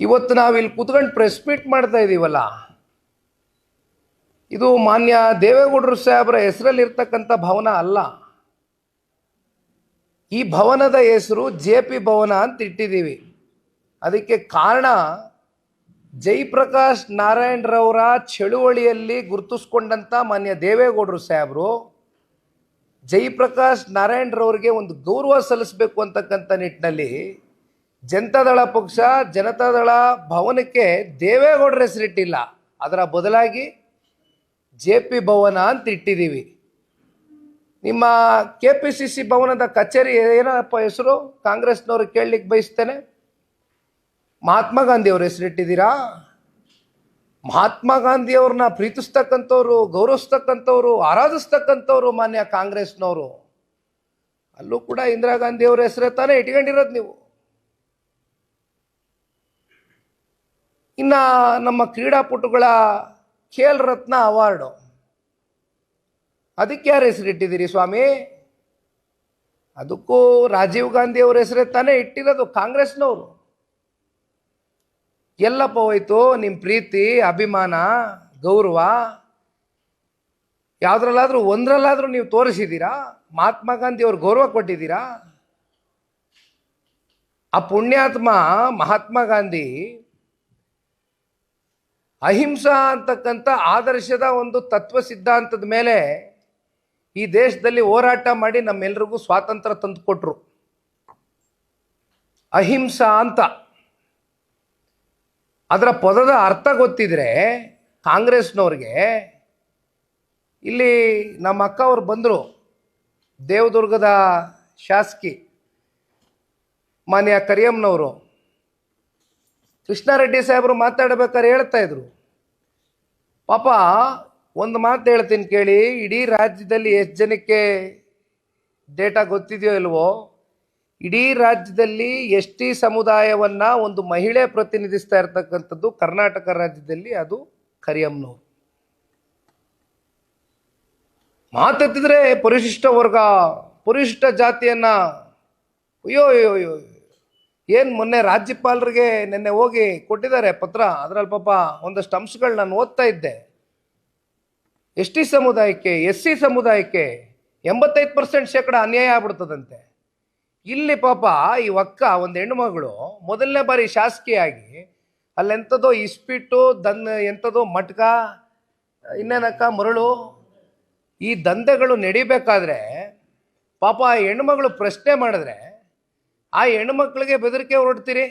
ಇವತ್ತು ನಾವಿಲ್ಲಿ ಕೂತ್ಕೊಂಡು ಪ್ರೆಸ್ ಮೀಟ್ ಮಾಡ್ತಾ ಇದ್ದೀವಲ್ಲ ಇದು ಮಾನ್ಯ ದೇವೇಗೌಡರು ಸಾಹೇಬರ ಹೆಸರಲ್ಲಿ ಇರ್ತಕ್ಕಂಥ ಭವನ ಅಲ್ಲ. ಈ ಭವನದ ಹೆಸರು ಜೆ ಪಿ ಭವನ ಅಂತ ಇಟ್ಟಿದ್ದೀವಿ. ಅದಕ್ಕೆ ಕಾರಣ ಜೈಪ್ರಕಾಶ್ ನಾರಾಯಣರವರ ಚಳುವಳಿಯಲ್ಲಿ ಗುರುತಿಸ್ಕೊಂಡಂಥ ಮಾನ್ಯ ದೇವೇಗೌಡರು ಸಾಹೇಬರು ಜೈಪ್ರಕಾಶ್ ನಾರಾಯಣರವ್ರಿಗೆ ಒಂದು ಗೌರವ ಸಲ್ಲಿಸಬೇಕು ಅಂತಕ್ಕಂಥ ನಿಟ್ಟಿನಲ್ಲಿ ಜನತಾದಳ ಪಕ್ಷ, ಜನತಾದಳ ಭವನಕ್ಕೆ ದೇವೇಗೌಡರ ಹೆಸರಿಟ್ಟಿಲ್ಲ. ಅದರ ಬದಲಾಗಿ ಜೆ ಪಿ ಭವನ ಅಂತ ಇಟ್ಟಿದ್ದೀವಿ. ನಿಮ್ಮ ಕೆ ಪಿ ಸಿ ಸಿ ಭವನದ ಕಚೇರಿ ಏನಪ್ಪ ಹೆಸರು? ಕಾಂಗ್ರೆಸ್ನವರು ಕೇಳಲಿಕ್ಕೆ ಬಯಸ್ತೇನೆ. ಮಹಾತ್ಮ ಗಾಂಧಿ ಹೆಸರಿಟ್ಟಿದ್ದೀರಾ? ಮಹಾತ್ಮ ಗಾಂಧಿಯವ್ರನ್ನ ಪ್ರೀತಿಸ್ತಕ್ಕಂಥವ್ರು, ಗೌರವಿಸ್ತಕ್ಕಂಥವ್ರು, ಆರಾಧಿಸ್ತಕ್ಕಂಥವ್ರು ಮಾನ್ಯ ಕಾಂಗ್ರೆಸ್ನವರು. ಅಲ್ಲೂ ಕೂಡ ಇಂದಿರಾ ಗಾಂಧಿಯವ್ರ ಹೆಸರೇ ತಾನೇ ಇಟ್ಕೊಂಡಿರೋದು ನೀವು. ಇನ್ನ ನಮ್ಮ ಕ್ರೀಡಾಪಟುಗಳ ಖೇಲ್ ರತ್ನ ಅವಾರ್ಡು. ಅದಕ್ಕೆ ಯಾರು ಹೆಸರಿಟ್ಟಿದ್ದೀರಿ ಸ್ವಾಮಿ? ಅದಕ್ಕೂ ರಾಜೀವ್ ಗಾಂಧಿ ಅವ್ರ ಹೆಸರೇ ತಾನೇ ಇಟ್ಟಿರೋದು, ಕಾಂಗ್ರೆಸ್ನವರು. ಎಲ್ಲಪ್ಪ ಹೋಯ್ತು ನಿಮ್ಮ ಪ್ರೀತಿ, ಅಭಿಮಾನ, ಗೌರವ, ಯಾವುದ್ರಲ್ಲಾದರೂ ಒಂದರಲ್ಲಾದರೂ ನೀವು ತೋರಿಸಿದ್ದೀರಾ? ಮಹಾತ್ಮ ಗಾಂಧಿ ಅವ್ರು ಗೌರವ ಕೊಟ್ಟಿದ್ದೀರಾ? ಆ ಪುಣ್ಯಾತ್ಮ ಮಹಾತ್ಮ ಗಾಂಧಿ ಅಹಿಂಸಾ ಅಂತಕ್ಕಂಥ ಆದರ್ಶದ ಒಂದು ತತ್ವ ಸಿದ್ಧಾಂತದ ಮೇಲೆ ಈ ದೇಶದಲ್ಲಿ ಹೋರಾಟ ಮಾಡಿ ನಮ್ಮೆಲ್ರಿಗೂ ಸ್ವಾತಂತ್ರ್ಯ ತಂದುಕೊಟ್ರು ಅಹಿಂಸಾ ಅಂತ. ಅದರ ಪದದ ಅರ್ಥ ಗೊತ್ತಿದ್ರೆ ಕಾಂಗ್ರೆಸ್ನವ್ರಿಗೆ ಇಲ್ಲಿ ನಮ್ಮ ಅಕ್ಕ ಅವ್ರು ಬಂದರು, ದೇವದುರ್ಗದ ಶಾಸಕಿ ಮಾನ್ಯ ಕರಿಯಮ್ಮನವರು. ಕೃಷ್ಣಾರೆಡ್ಡಿ ಸಾಹೇಬರು ಮಾತಾಡ್ಬೇಕಾದ್ರೆ ಹೇಳ್ತಾ ಇದ್ರು. ಪಾಪ ಒಂದು ಮಾತು ಹೇಳ್ತೀನಿ ಕೇಳಿ, ಇಡೀ ರಾಜ್ಯದಲ್ಲಿ ಎಷ್ಟು ಜನಕ್ಕೆ ಡೇಟಾ ಗೊತ್ತಿದೆಯೋ ಇಲ್ವೋ, ಇಡೀ ರಾಜ್ಯದಲ್ಲಿ ಎಸ್ ಟಿ ಸಮುದಾಯವನ್ನ ಒಂದು ಮಹಿಳೆ ಪ್ರತಿನಿಧಿಸ್ತಾ ಇರ್ತಕ್ಕಂಥದ್ದು ಕರ್ನಾಟಕ ರಾಜ್ಯದಲ್ಲಿ, ಅದು ಕರಿಯಮ್ಮನವರು. ಮಾತೆತ್ತಿದ್ರೆ ಪರಿಶಿಷ್ಟ ವರ್ಗ, ಪರಿಶಿಷ್ಟ ಜಾತಿಯನ್ನ ಅಯ್ಯೋ ಅಯ್ಯೋ ಅಯ್ಯೋ. ಏನು ಮೊನ್ನೆ ರಾಜ್ಯಪಾಲರಿಗೆ ನಿನ್ನೆ ಹೋಗಿ ಕೊಟ್ಟಿದ್ದಾರೆ ಪತ್ರ? ಅದರಲ್ಲಿ ಪಾಪ ಒಂದಷ್ಟು ಅಂಶಗಳು ನಾನು ಓದ್ತಾ ಇದ್ದೆ. ಎಸ್ ಟಿ ಸಮುದಾಯಕ್ಕೆ ಎಸ್ ಸಿ ಸಮುದಾಯಕ್ಕೆ ಎಂಬತ್ತೈದು ಪರ್ಸೆಂಟ್ ಶೇಕಡ ಅನ್ಯಾಯ ಆಗ್ಬಿಡ್ತದಂತೆ. ಇಲ್ಲಿ ಪಾಪ ಈ ಒಕ್ಕ ಒಂದು ಹೆಣ್ಣುಮಗಳು ಮೊದಲನೇ ಬಾರಿ ಶಾಸಕಿಯಾಗಿ ಅಲ್ಲೆಂಥದೋ ಇಸ್ಪಿಟ್ಟು ದನ್ ಎಂಥದೋ ಮಟ್ಕ ಇನ್ನೇನಕ್ಕ ಮರಳು, ಈ ದಂಧೆಗಳು ನಡಿಬೇಕಾದ್ರೆ ಪಾಪ ಹೆಣ್ಮಗಳು ಪ್ರಶ್ನೆ ಮಾಡಿದ್ರೆ ಆ ಹೆಣ್ಮಕ್ಳಿಗೆ ಬೆದರಿಕೆ ಹೊರಡ್ತೀರಿ?